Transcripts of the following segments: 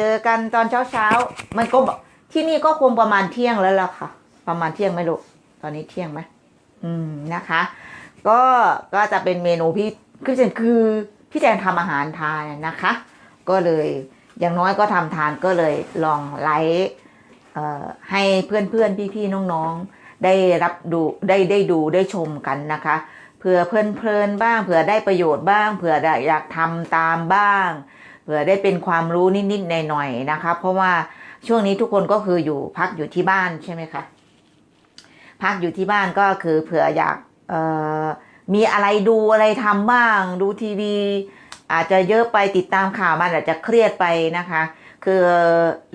เจอกันตอนเช้าเช้าๆมันก็ที่นี่ก็คงประมาณเที่ยงแล้วล่ะค่ะ ประมาณเที่ยงไหมลูกตอนนี้เที่ยงไหมอืมนะคะ ก็ก็จะเป็นเมนูพี่คือจริงคือพี่แจงทำอาหารทานนะคะ ก็เลยอย่างน้อยก็ทำทานก็เลยลองไลฟ์เอ่อให้เพื่อนๆพี่ๆน้องๆ ได้รับดูได้ได้ดูได้ชมกันนะคะเผื่อเพลินๆบ้างเผื่อได้ประโยชน์บ้างเผื่ออยากทำตามบ้าง ผื่อได้เป็นความรู้นิดๆหน่อยๆนะคะ เพราะว่าช่วงนี้ทุกคนก็คืออยู่พักอยู่ที่บ้านใช่ไหมคะพักอยู่ที่บ้านก็คือเผื่ออยากมีอะไรดูอะไรทำบ้าง ดูทีวี อาจจะเยอะไปติดตามข่าวมันอาจจะเครียดไปนะคะ คือ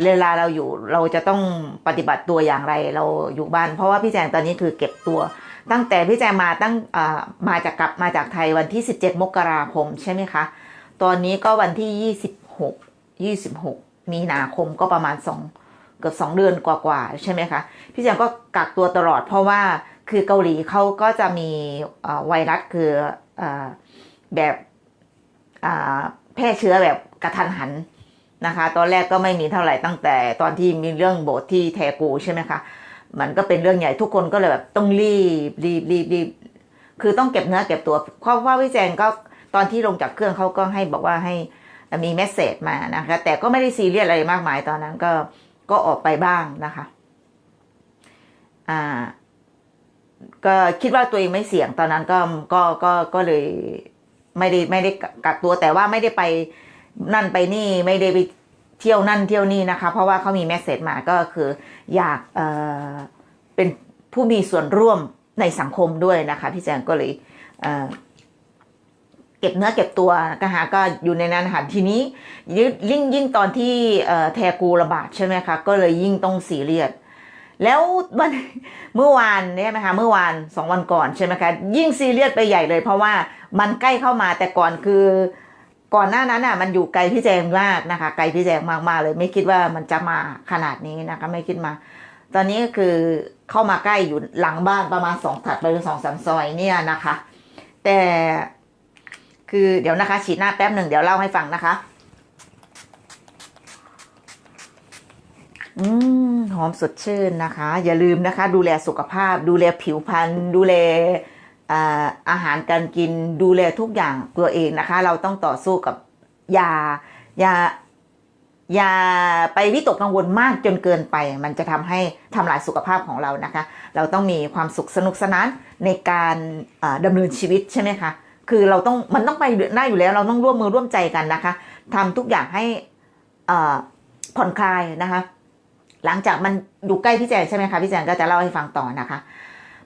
เวลาเราอยู่เราจะต้องปฏิบัติตัวอย่างไรเราอยู่บ้าน เพราะว่าพี่แจงตอนนี้คือเก็บตัว ตั้งแต่พี่แจงมาตั้งมาจากกลับมาจากไทยวันที่ 17 มกราคมใช่ไหมคะ ตอนนี้ก็วันที่26 26มีนาคมก็ประมาณ2เกือบ2เดือนกว่าๆใช่ไหมคะ พี่แจงก็กักตัวตลอดเพราะว่าคือเกาหลีเขาก็จะมีไวรัสคืออแบบแพร่เชื้อแบบกระทันหันนะคะ ตอนแรกก็ไม่มีเท่าไหร่ตั้งแต่ตอนที่มีเรื่องโบสถ์ที่แทกูใช่ไหมคะมันก็เป็นเรื่องใหญ่ทุกคนก็เลยแบบต้องรีบรีบรีบรีบคือต้องเก็บเนื้อเก็บตัว เพราะว่าพี่แจงก็ ตอนที่ลงจากเครื่องเขาก็ให้บอกว่าให้มีเมสเซจมานะคะ แต่ก็ไม่ได้ซีเรียสอะไรมากมายตอนนั้นก็ก็ออกไปบ้างนะคะอ่าก็คิดว่าตัวเองไม่เสี่ยงตอนนั้นก็ก็ก็ก็เลยไม่ได้ไม่ได้กักตัวแต่ว่าไม่ได้ไปนั่นไปนี่ไม่ได้ไปเที่ยวนั่นเที่ยวนี่นะคะ เพราะว่าเขามีแมสเซจมาก็คืออยากเอ่อเป็นผู้มีส่วนร่วมในสังคมด้วยนะคะ พี่แจงก็เลย เก็บเนื้อเก็บตัวก็หาก็อยู่ในนั้นค่ะทีนี้ยิ่งยิ่งตอนที่เอ่อแทกูระบาดใช่ไหมคะก็เลยยิ่งต้องสีเรียสแล้ววันเมื่อวานเนี่ยไหมคะเมื่อวานสองวันก่อนใช่ไหมคะยิ่งซีเรียสไปใหญ่เลย เพราะว่ามันใกล้เข้ามาแต่ก่อนคือก่อนหน้านั้นอะมันอยู่ไกลพี่แจงมากนะคะ ไกลพี่แจงมากๆเลย ไม่คิดว่ามันจะมาขนาดนี้นะคะไม่คิดมา ตอนนี้ก็คือเข้ามาใกล้อยู่หลังบ้านประมาณสองถัดไปหรือสองสามซอยเนี่ยนะคะ แต่ คือเดี๋ยวนะคะฉีดหน้าแป๊บหนึ่งเดี๋ยวเล่าให้ฟังนะคะ อืมหอมสดชื่นนะคะ อย่าลืมนะคะ ดูแลสุขภาพ ดูแลผิวพรรณดูแลอาหารการกินดูแลทุกอย่างตัวเองนะคะ เราต้องต่อสู้กับยายาอย่าไปวิตกกังวลมากจนเกินไป มันจะทำให้ทำลายสุขภาพของเรานะคะ เราต้องมีความสุขสนุกสนานในการอ่าเนินชีวิตใช่ไหมคะ คือเราต้องมันต้องไปได้าอยู่แล้ว เราต้องร่วมมือร่วมใจกันนะคะทำทุกอย่างให้อ่าผ่อนคลายนะคะ หลังจากมันอยู่ใกล้พี่แจงใช่ไหมคะพี่แจงก็จะเล่าให้ฟังต่อนะคะ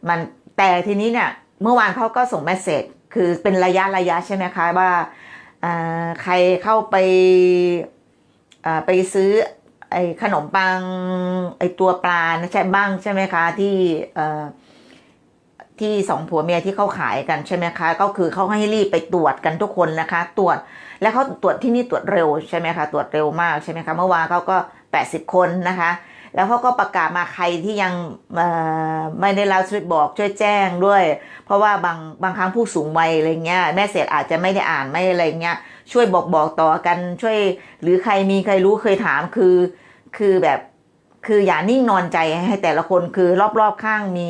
มันแต่ทีนี้เนี่ยเมื่อวานเขาก็ส่งเมสเซจคือเป็นระยะระยะใช่ไหมคะว่าใครเข้าไปอ่าไปซื้อไอ้ขนมปังไอ้ตัวปลานะใช่บ้างใช่ไหมคะที่เอ่อ ที่สองผัวเมียที่เขาขายกันใช่ไหมคะ ก็คือเขาให้รีบไปตรวจกันทุกคนนะคะ ตรวจแล้วเขาตรวจที่นี่ตรวจเร็วใช่ไหมคะ ตรวจเร็วมากใช่ไหมคะ เมื่อวานเขาก็ 80 คนนะคะ แล้วเขาก็ประกาศมาใครที่ยังไม่ได้รับช่วยบอกช่วยแจ้งด้วย เพราะว่าบางบางครั้งผู้สูงวัยอะไรเงี้ยแม่เสร็จอาจจะไม่ได้อ่านไม่อะไรเงี้ยช่วยบอกบอกต่อกันช่วย หรือใครมีใครรู้เคยถามคือคือแบบคืออย่านิ่งนอนใจให้แต่ละคนคือรอบๆข้างมี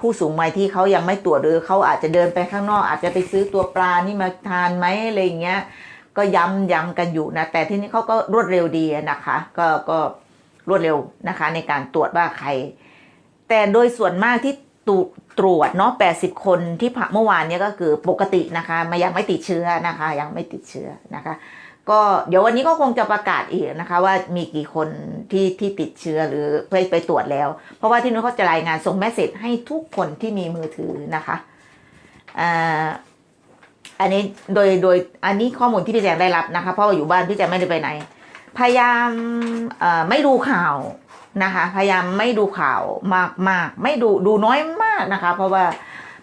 ผู้สูงวัยที่เขายังไม่ตรวจหรือเขาอาจจะเดินไปข้างนอก อาจจะไปซื้อตัวปลานี่มาทานไหมอะไรเงี้ยก็ย้ำย้ำกันอยู่นะ แต่ที่นี้เขาก็รวดเร็วดีนะคะ ก็ก็รวดเร็วนะคะ ในการตรวจว่าใคร แต่โดยส่วนมากที่ตรวตรวจเนาะ 80 คนที่ผ่าเมื่อวานเนี้ก็คือปกตินะคะมายังไม่ติดเชื้อนะคะ ยังไม่ติดเชื้อนะคะ ก็เดี๋ยววันนี้ก็คงจะประกาศอีกนะคะ ว่ามีกี่คนที่ที่ติดเชื้อหรือไปไปตรวจแล้ว เพราะว่าที่นู้นเขาจะรายงานส่งแมสเซจให้ทุกคนที่มีมือถือนะคะอ่าอันนี้โดยโดยอันนี้ข้อมูลที่พี่แจงได้รับนะคะ เพราะว่าอยู่บ้านพี่แจงไม่ได้ไปไหน พยายามเอ่อไม่ดูข่าวนะคะ พยายามไม่ดูข่าวมากมากไม่ดูดูน้อยมากนะคะ เพราะว่า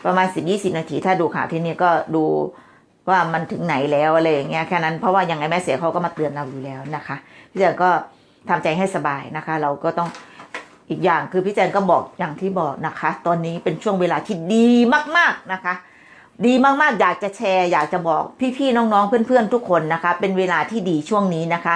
ประมาณสิบยี่สิบนาที ถ้าดูข่าวที่นี่ก็ดู ว่ามันถึงไหนแล้วอะไรอย่างเงี้ยแค่นั้นเพราะว่ายังไงแม่เสียเขาก็มาเตือนเราอยู่แล้วนะคะพี่แจงก็ทำใจให้สบายนะคะ เราก็ต้องอีกอย่างคือพี่แจงก็บอกอย่างที่บอกนะคะ ตอนนี้เป็นช่วงเวลาที่ดีมากๆนะคะ ดีมากๆอยากจะแชร์อยากจะบอกพี่ๆน้องๆเพื่อนๆทุกคนนะคะ เป็นเวลาที่ดีช่วงนี้นะคะ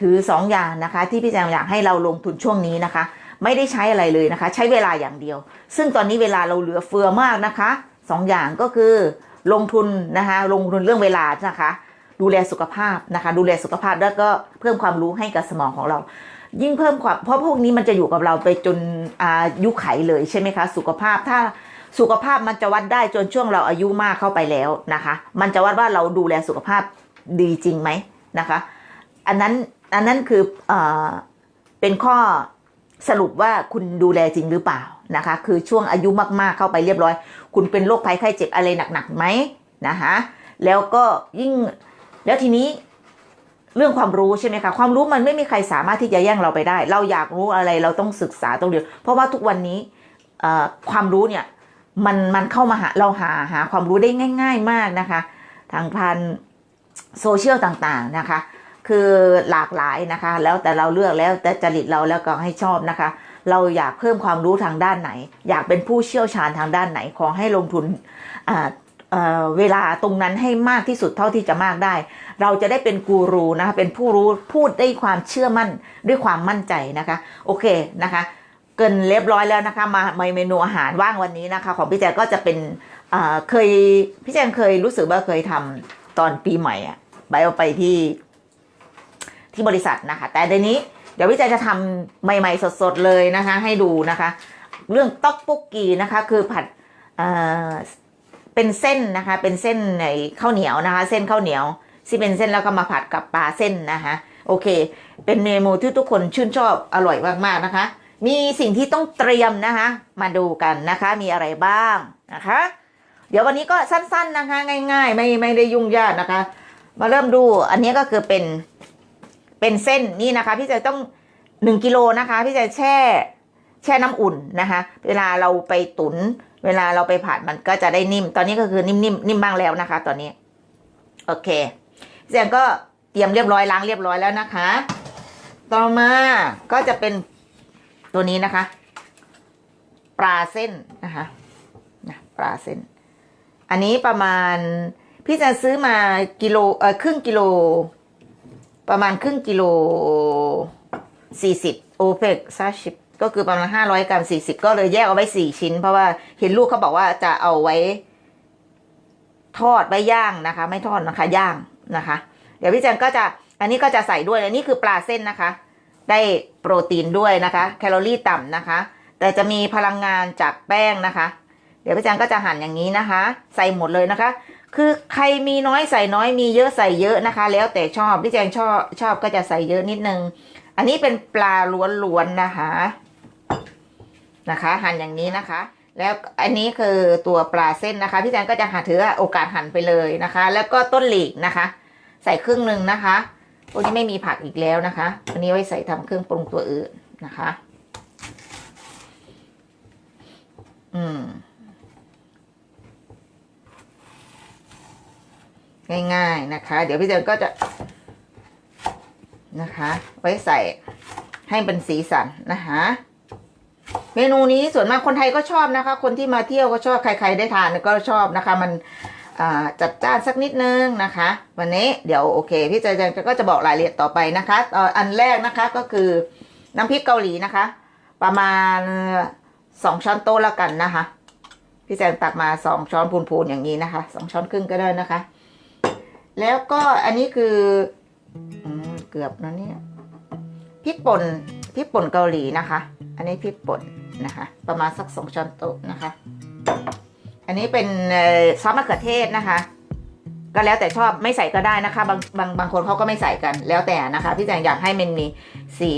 ถือสองอย่างนะคะ ที่พี่แจงอยากให้เราลงทุนช่วงนี้นะคะ ไม่ได้ใช้อะไรเลยนะคะ ใช้เวลาอย่างเดียว ซึ่งตอนนี้เวลาเราเหลือเฟือมากนะคะสองอย่างก็คือ ลงทุนนะคะลงทุนเรื่องเวลานะคะ ดูแลสุขภาพนะคะ ดูแลสุขภาพแล้วก็เพิ่มความรู้ให้กับสมองของเรา ยิ่งเพิ่มความเพราะพวกนี้มันจะอยู่กับเราไปจนอายุไขเลยใช่ไหมคะ สุขภาพถ้าสุขภาพมันจะวัดได้จนช่วงเราอายุมากเข้าไปแล้วนะคะ มันจะวัดว่าเราดูแลสุขภาพดีจริงไหมนะคะ อันนั้นอันนั้นคืออเป็นข้อสรุปว่าคุณดูแลจริงหรือเปล่า นะคะ คือช่วงอายุมากๆเข้าไปเรียบร้อย คุณเป็นโรคภัยไข้เจ็บอะไรหนักๆไหมนะคะแล้วก็ยิ่งแล้วทีนี้เรื่องความรู้ใช่ไหมคะความรู้มันไม่มีใครสามารถที่จะแย่งเราไปได้ เราอยากรู้อะไรเราต้องศึกษาต้องเรียนเพราะว่าทุกวันนี้ความรู้เนี่ยมันมันเข้ามาหาเราหาหาความรู้ได้ง่าย ๆมากนะคะ ทางพันโซเชียลต่างๆนะคะ คือหลากหลายนะคะ แล้วแต่เราเลือกแล้วแต่จริตเราแล้วก็ให้ชอบนะคะ เราอยากเพิ่มความรู้ทางด้านไหน อยากเป็นผู้เชี่ยวชาญทางด้านไหน ขอให้ลงทุนเเวลาตรงนั้นให้มากที่สุดเท่าที่จะมากได้ เราจะได้เป็นกูรูนะคะเป็นผู้รู้พูดได้ความเชื่อมั่นด้วยความมั่นใจนะคะ โอเคนะคะ เกินเรียบร้อยแล้วนะคะมาเมนูอาหารว่างวันนี้นะคะ ของพี่แจงก็จะเป็นเคยพี่แจงเคยรู้สึกว่าเคยทำตอนปีใหม่อะไปเอาไปที่ที่บริษัทนะคะ แต่เดี๋ยวนี้ เดี๋ยวพี่แจงจะทำใหม่ ๆ สดๆเลยนะคะ ให้ดูนะคะ เรื่องต๊อกปุกกีนะคะ คือผัดอ่าเป็นเส้นนะคะ เป็นเส้นในข้าวเหนียวนะคะ เส้นข้าวเหนียวที่เป็นเส้นแล้วก็มาผัดกับปลาเส้นนะคะ โอเค เป็นเมนูที่ทุกคนชื่นชอบอร่อยมากๆนะคะ มีสิ่งที่ต้องเตรียมนะคะ มาดูกันนะคะ มีอะไรบ้างนะคะ เดี๋ยววันนี้ก็สั้น ๆนะคะ ง่าย ๆ ไม่ไม่ได้ยุ่งยากนะคะ มาเริ่มดูอันนี้ก็คือเป็น เป็นเส้นนี่นะคะ พี่จะต้องหนึ่งกิโลนะคะ พี่จะแช่แช่น้ำอุ่นนะคะ เวลาเราไปตุน เวลาเราไปผัดมันก็จะได้นิ่ม ตอนนี้ก็คือนิ่มๆนิ่มบ้างแล้วนะคะ ตอนนี้ โอเคเสียงก็เตรียมเรียบร้อยล้างเรียบร้อยแล้วนะคะ ต่อมาก็จะเป็นตัวนี้นะคะ ปลาเส้นนะคะนะปลาเส้น อันนี้ประมาณพี่จะซื้อมากิโลเออครึ่งกิโล ประมาณครึ่งกิโลสี่สิบโอเปกซาชิปก็คือประมาณห้าร้อยกรัมสี่สิบก็เลยแยกเอาไว้สี่ชิ้น เพราะว่าเห็นลูกเขาบอกว่าจะเอาไว้ ทอดไว้ย่างนะคะ ไม่ทอดนะคะย่างนะคะ เดี๋ยวพี่แจงก็จะอันนี้ก็จะใส่ด้วยอันนี้คือปลาเส้นนะคะ ได้โปรตีนด้วยนะคะ แคลอรี่ต่ำนะคะ แต่จะมีพลังงานจากแป้งนะคะ เดี๋ยวพี่แจงก็จะหั่นอย่างนี้นะคะ ใส่หมดเลยนะคะ คือใครมีน้อยใส่น้อยมีเยอะใส่เยอะนะคะ แล้วแต่ชอบพี่แจงชอบชอบก็จะใส่เยอะนิดนึง อันนี้เป็นปลาล้วนๆนะคะนะคะ หั่นอย่างนี้นะคะ แล้วอันนี้คือตัวปลาเส้นนะคะ พี่แจนก็จะหาถือโอกาสหั่นไปเลยนะคะ แล้วก็ต้นหลีกนะคะ ใส่ครึ่งหนึ่งนะคะวกนี้ไม่มีผักอีกแล้วนะคะอันนี้ไว้ใส่ทำเครื่องปรุงตัวอื่นนะคะ อืม ง่ายๆนะคะ เดี๋ยวพี่แจนก็จะนะคะ ไว้ใส่ให้เป็นสีสันนะคะเมนูนี้ส่วนมากคนไทยก็ชอบนะคะ คนที่มาเที่ยวก็ชอบใคร ๆ ได้ทานก็ชอบนะคะ มันจัดจ้านสักนิดนึงนะคะ วันนี้เดี๋ยวโอเค พี่เจจังก็จะบอกรายละเอียดต่อไปนะคะอ,อันแรกนะคะก็คือน้ำพริกเกาหลีนะคะ ประมาณสองช้อนโต๊ะล้วกันนะคะ พี่แจงตักมาสองช้อนพูนๆอย่างนี้นะคะสองช้อนครึ่งก็ได้นะคะ แล้วก็อันนี้คืออเกือบนะเนี่ยพริกป่นพริกป่นเกาหลีนะคะ อันนี้พริกป่นนะคะ ประมาณสักสองช้อนโต๊ะนะคะ อันนี้เป็นซอสมะเขือเทศนะคะ ก็แล้วแต่ชอบไม่ใส่ก็ได้นะคะ บางบางบางคนเขาก็ไม่ใส่กันแล้วแต่นะคะ พี่แจงอยากให้มันมีสี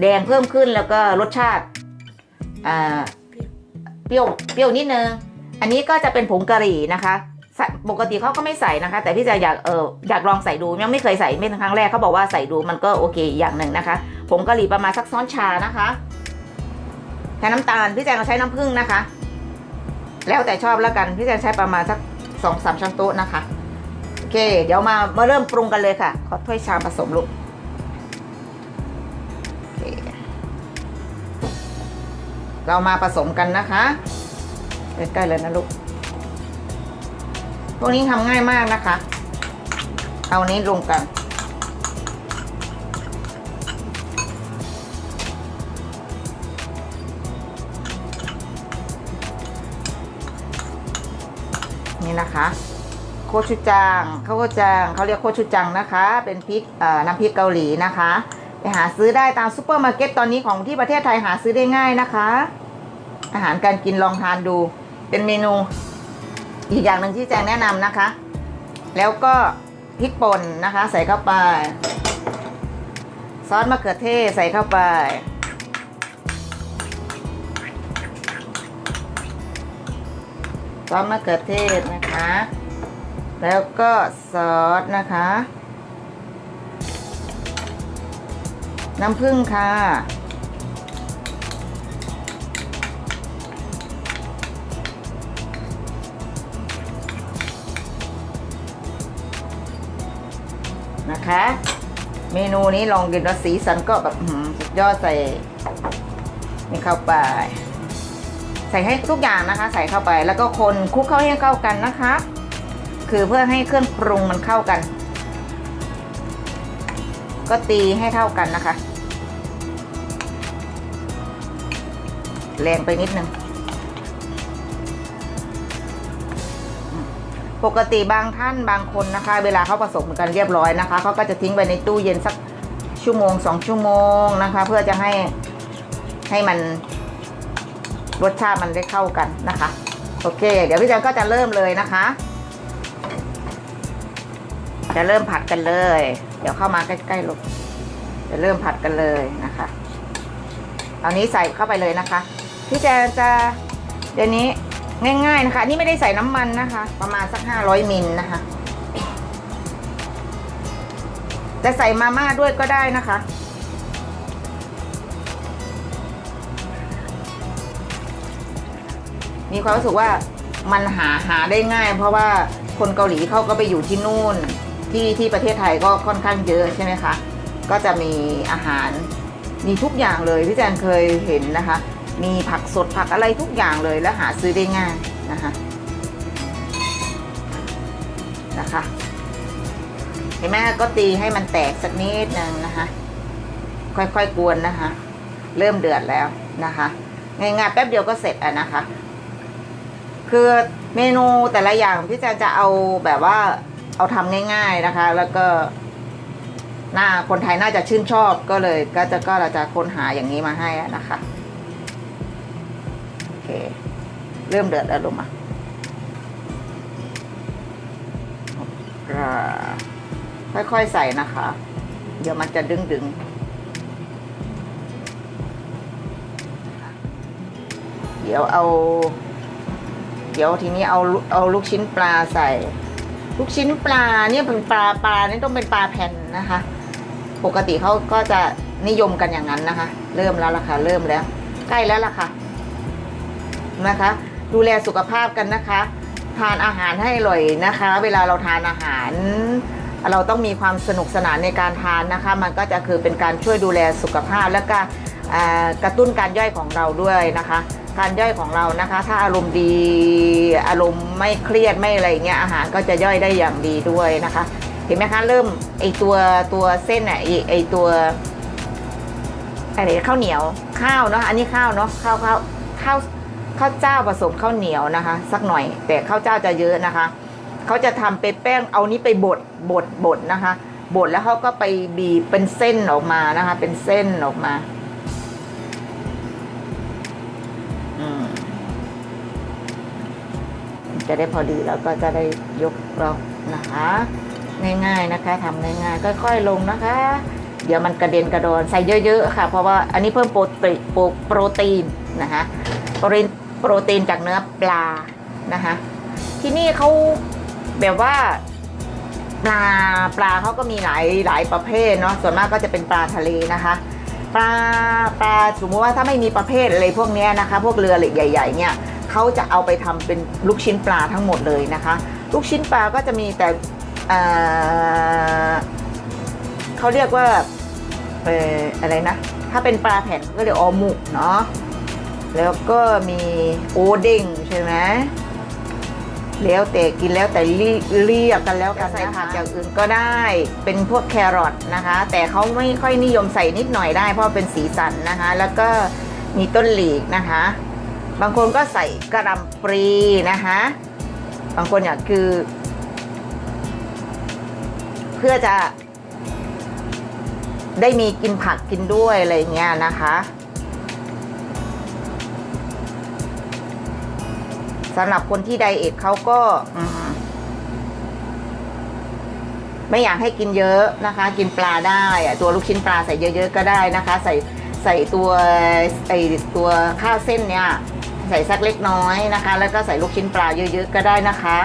แดงเพิ่มขึ้นแล้วก็รสชาติเปรี้ยวเปรี้ยวนิดนึง อันนี้ก็จะเป็นผงกะหรี่นะคะ ปกติเขาก็ไม่ใส่นะคะ แต่พี่แจงอยากเอออยากลองใส่ดูยังไม่เคยใส่ไม่ครั้งแรกเขาบอกว่าใส่ดูมันก็โอเคอย่างหนึ่งนะคะผงกะหรี่ประมาณสักช้อนชานะคะใช้น้ำตาลพี่แจงใช้น้ำผึ้งนะคะ แล้วแต่ชอบแล้วกันพี่แจงใช้ประมาณสักสองสามช้อนโต๊ะนะคะโอเค เดี๋ยวมามาเริ่มปรุงกันเลยค่ะ ขอถ้วยชามผสมลูกเเรามาผสมกันนะคะใกล้ๆเลยนะลูก พวกนี้ทำง่ายมากนะคะ เอานี้ลงกัน นี่นะคะโคชูจังเขาก็จังเขาเรียกโคชูจังนะคะ เป็นพริกน้ำพริกเกาหลีนะคะ ไปหาซื้อได้ตามซูเปอร์มาร์เก็ตตอนนี้ของที่ประเทศไทยหาซื้อได้ง่ายนะคะ อาหารการกินลองทานดู เป็นเมนู อีกอย่างหนึ่งที่แจงแนะนำนะคะ แล้วก็พริกป่นนะคะ ใส่เข้าไป ซอสมะเขือเทศใส่เข้าไปซอสมะเขือเทศนะคะ แล้วก็ซอสนะคะ น้ำผึ้งค่ะ นะคะ เมนูนี้ลองกินแล้วสีสันก็แบบอื้อหือสุดยอดใส่นี่เข้าไป ใส่ให้ทุกอย่างนะคะ ใส่เข้าไปแล้วก็คนคลุกเข้าให้เข้ากันนะคะ คือเพื่อให้เครื่องปรุงมันเข้ากัน ก็ตีให้เข้ากันนะคะ แรงไปนิดนึง ปกติบางท่านบางคนนะคะ เวลาเขาผสมกันเรียบร้อยนะคะเขาก็จะทิ้งไว้ในตู้เย็นสักชั่วโมงสองชั่วโมงนะคะ เพื่อจะให้ให้มันรสชาติมันได้เข้ากันนะคะ โอเค เดี๋ยวพี่แจงก็จะเริ่มเลยนะคะ จะเริ่มผัดกันเลย เดี๋ยวเข้ามาใกล้ๆลูกจะเริ่มผัดกันเลยนะคะตอนนี้ใส่เข้าไปเลยนะคะ พี่แจงจะเดี๋ยวนี้ ง่ายๆนะคะนี่ไม่ได้ใส่น้ำมันนะคะ ประมาณสักห้าร้อยมิลนะคะ จะใส่มาม่าด้วยก็ได้นะคะ มีความรู้สึกว่ามันหาหาได้ง่าย เพราะว่าคนเกาหลีเขาก็ไปอยู่ที่นู่น ที่ที่ประเทศไทยก็ค่อนข้างเยอะใช่ไหมคะ ก็จะมีอาหารมีทุกอย่างเลยพี่แจนเคยเห็นนะคะ มีผักสดผักอะไรทุกอย่างเลยแล้วหาซื้อได้ง่ายนะคะนะคะเห็นไหมก็ตีให้มันแตกสักนิดนึงนะคะ ค่อยๆกวนนะคะ เริ่มเดือดแล้วนะคะง่ายๆแป๊บเดียวก็เสร็จอะนะคะ คือเมนูแต่ละอย่างพี่แจนจะเอาแบบว่าเอาทำง่าย ๆนะคะ แล้วก็น่าคนไทยน่าจะชื่นชอบก็เลย ก็จะก็เราจะค้นหาอย่างนี้มาให้นะคะ เคเริ่มเดือดแล้วลงมาค่อยๆใส่นะคะ เดี๋ยวมันจะดึงดึงๆเดี๋ยวเอา เดี๋ยวทีนี้เอาเอาลูกชิ้นปลาใส่ ลูกชิ้นปลาเนี่ยเป็นปลาปลานี่ต้องเป็นปลาแผ่นนะคะ ปกติเขาก็จะนิยมกันอย่างนั้นนะคะ เริ่มแล้วล่ะค่ะ เริ่มแล้ว ใกล้แล้วล่ะค่ะ นะคะ ดูแลสุขภาพกันนะคะ ทานอาหารให้อร่อยนะคะ เวลาเราทานอาหาร เราต้องมีความสนุกสนานในการทานนะคะ มันก็จะคือเป็นการช่วยดูแลสุขภาพและก็กระตุ้นการย่อยของเราด้วยนะคะ การย่อยของเรานะคะ ถ้าอารมณ์ดีอารมณ์ไม่เครียดไม่อะไรอย่างเงี้ยอาหารก็จะย่อยได้อย่างดีด้วยนะคะ เห็นไหมคะเริ่มไอตัวตัวเส้นอะไอไอตัวอะไรข้าวเหนียวข้าวเนาะอันนี้ข้าวเนาะข้าวข้าวข้าว ข้าวเจ้าผสมข้าวเหนียวนะคะ สักหน่อย แต่ข้าวเจ้าจะเยอะนะคะเขาจะทำเป็นแป้งเอานี้ไปบดบดบดนะคะบดแล้วเขาก็ไปบีบเป็นเส้นออกมานะคะ เป็นเส้นออกมาจะได้พอดีแล้วก็จะได้ยกเรานะคะ ง่ายๆนะคะทำง่ายๆค่อยๆลงนะคะ เดี๋ยวมันกระเด็นกระโดนใส่เยอะๆค่ะ เพราะว่าอันนี้เพิ่มโปรตีนโปรตีนนะคะโปรตีน โปรตีนจากเนื้อปลานะคะที่นี่เขาแบบว่าปลาปลาเขาก็มีหลายหลายประเภทเนาะส่วนมากก็จะเป็นปลาทะเลนะคะปลาปลาสมมติว่าถ้าไม่มีประเภทอะไรพวกนี้นะคะ พวกเรือเหล็กใหญ่ ๆ เนี่ยเขาจะเอาไปทำเป็นลูกชิ้นปลาทั้งหมดเลยนะคะ ลูกชิ้นปลาก็จะมีแต่เเขาเรียกว่าออะไรนะ ถ้าเป็นปลาแผ่นก็เรียกออหมุกเนาะ แล้วก็มีโอเด้งใช่ไหมแล้วแต่กินแล้วแต่เรีเรียกกันแล้วกันใส่ผักอย่างอื่นก็ได้ เป็นพวกแครอทนะคะ แต่เขาไม่ค่อยนิยมใส่นิดหน่อยได้ เพราะเป็นสีสันนะคะ แล้วก็มีต้นหลีกนะคะ บางคนก็ใส่กระหลำปลีนะคะ บางคนอยากคือ เพื่อจะได้มีกินผักกินด้วยอะไรเงี้ยนะคะ สำหรับคนที่ไดเอทเขาก็ไม่อยากให้กินเยอะนะคะ กินปลาได้ตัวลูกชิ้นปลาใส่เยอะๆก็ได้นะคะ ใส่ใส่ตัวไอตัวข้าวเส้นเนี่ยใส่สักเล็กน้อยนะคะ แล้วก็ใส่ลูกชิ้นปลาเยอะๆก็ได้นะคะ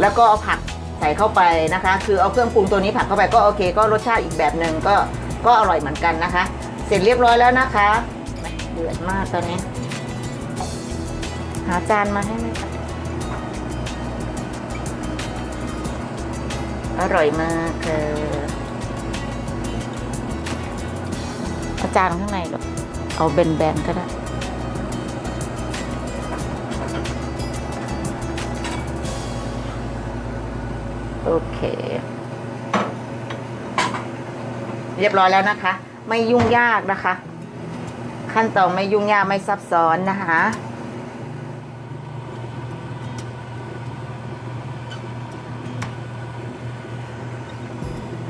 แล้วก็เอาผักใส่เข้าไปนะคะ คือเอาเครื่องปรุงตัวนี้ผักเข้าไปก็โอเค ก็รสชาติอีกแบบหนึ่งก็ก็อร่อยเหมือนกันนะคะ เสร็จเรียบร้อยแล้วนะคะเดือดมากตอนนี้ หาจานมาให้ไหมคะอร่อยมากค่ะเอาจารย์ข้างในหรอกเอาแบนๆก็ได้โอเค เรียบร้อยแล้วนะคะ ไม่ยุ่งยากนะคะ ขั้นตอนไม่ยุ่งยากไม่ซับซ้อนนะคะ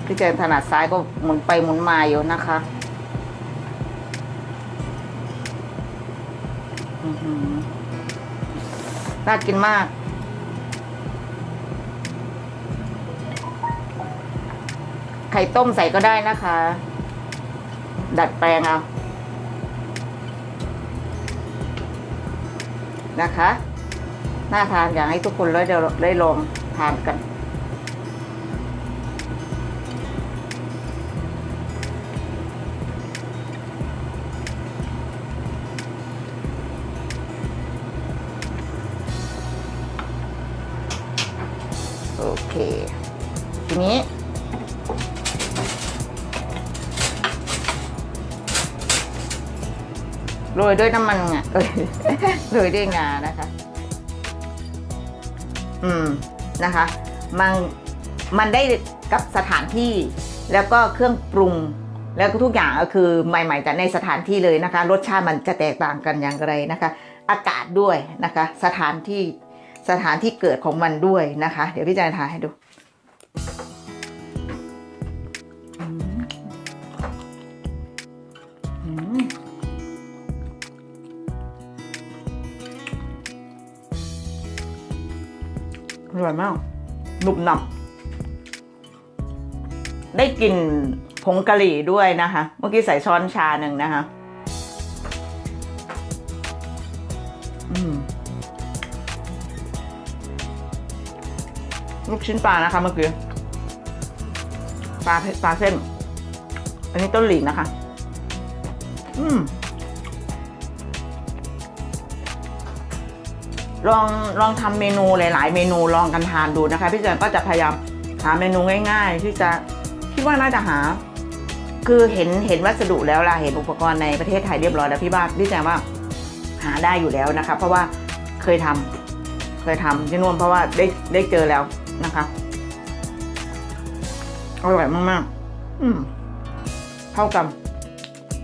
พี่เจนถนัดซ้ายก็หมุนไปหมุนมาอยู่นะคะอือหือน่ากินมาก ไข่ต้มใส่ก็ได้นะคะ ดัดแปลงเอานะคะ น่าทานอยากให้ทุกคนได้ได้ลองทานกัน นี้ โรยด้วยน้ำมันงาเอ้ยโรยด้วยงานะคะ อืมนะคะ มันมันได้กับสถานที่แล้วก็เครื่องปรุงแล้วก็ทุกอย่างก็คือใหม่ๆแต่ในสถานที่เลยนะคะ รสชาติมันจะแตกต่างกันอย่างไรนะคะ อากาศด้วยนะคะ สถานที่สถานที่เกิดของมันด้วยนะคะ เดี๋ยวพี่จะถ่ายให้ดู อร่อยมากหนุบหนับ ได้กลิ่นผงกะหรี่ด้วยนะคะ เมื่อกี้ใส่ช้อนชาหนึ่งนะคะอืมลูกชิ้นปลานะคะเมื่อกี้ปลาปลาเส้น อันนี้ต้นหลีนะคะ อืม ลองลองทำเมนูหลายๆ เมนูลองกันทานดูนะคะพี่เจนก็จะพยายามหาเมนูง่ายๆ ที่จะคิดว่าน่าจะหา คือเห็นเห็นวัสดุแล้วล่ะเห็นอุปกรณ์ในประเทศไทยเรียบร้อยแล้วพี่บ้านพี่แจงว่าหาได้อยู่แล้วนะคะ เพราะว่าเคยทำเคยทำที่นู่นเพราะว่าได้ได้เจอแล้วนะคะอร่อยมากๆ อืมเข้ากัน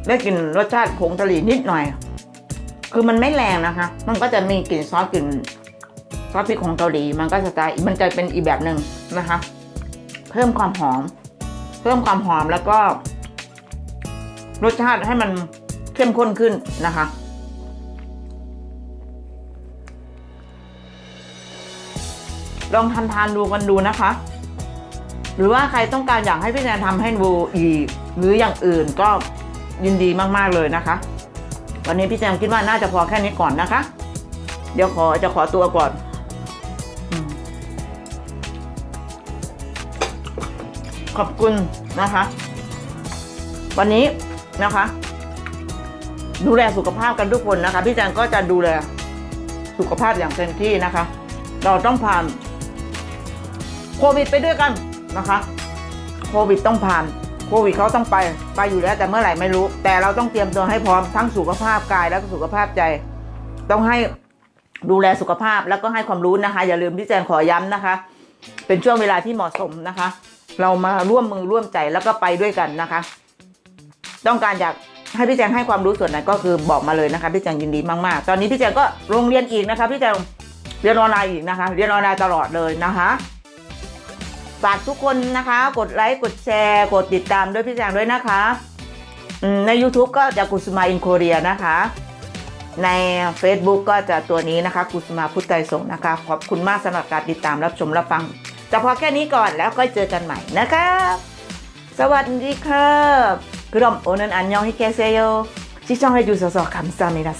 ได้กลินรสชาติผงกะหรี่นิดหน่อย คือมันไม่แรงนะคะ มันก็จะมีกลิ่นซอสกลิ่นซอสพริกของเกาหลี มันก็จะใจมันจะเป็นอีกแบบหนึ่งนะคะ เพิ่มความหอม เพิ่มความหอมแล้วก็ รสชาติให้มันเข้มข้นขึ้นนะคะลองทำทานดูกันดูนะคะ หรือว่าใครต้องการอยากให้พี่แนนทำให้ดูอีกหรืออย่างอื่นก็ยินดีมาก ๆ เลยนะคะ วันนี้พี่แจมคิดว่าน่าจะพอแค่นี้ก่อนนะคะ เดี๋ยวขอจะขอตัวก่อนขอบคุณนะคะ วันนี้นะคะ ดูแลสุขภาพกันทุกคนนะคะ พี่แจงก็จะดูแลสุขภาพอย่างเต็มที่นะคะ เราต้องผ่านโควิดไปด้วยกันนะคะ โควิดต้องผ่าน ควิดเขาต้องไป ไปอยู่แล้วแต่เมื่อไหร่ไม่รู้ แต่เราต้องเตรียมตัวให้พร้อมทั้งสุขภาพกายและสุขภาพใจ ต้องให้ดูแลสุขภาพแล้วก็ให้ความรู้นะคะ อย่าลืมที่แจงขอย้ำนะคะ เป็นช่วงเวลาที่เหมาะสมนะคะ เรามาร่วมมือร่วมใจแล้วก็ไปด้วยกันนะคะ ต้องการอยากให้พี่แจงให้ความรู้ส่วนไหนก็คือบอกมาเลยนะคะพี่แจงยินดีมากๆ ตอนนี้พี่แจงก็โรงเรียนอีกนะคะพี่แจงเรียนออนไลน์อีกนะคะ เรียนออนไลน์ตลอดเลยนะคะ ฝากทุกคนนะคะ กดไลค์ กดแชร์ กดติดตามด้วยพี่แจงด้วยนะคะ ใน YouTube ก็จะกุสมาอินโคเรียนะคะ ใน Facebook ก็จะตัวนี้นะคะกุสมาพุทธไตรสงฆ์นะคะ ขอบคุณมากสำหรับการติดตามรับชมรับฟังจะพอแค่นี้ก่อนแล้วก็เจอกันใหม่นะคะสวัสดีครับกรมโอนันอันยองฮิเกเซโยชิชองให้ดูสอสอคำซามิด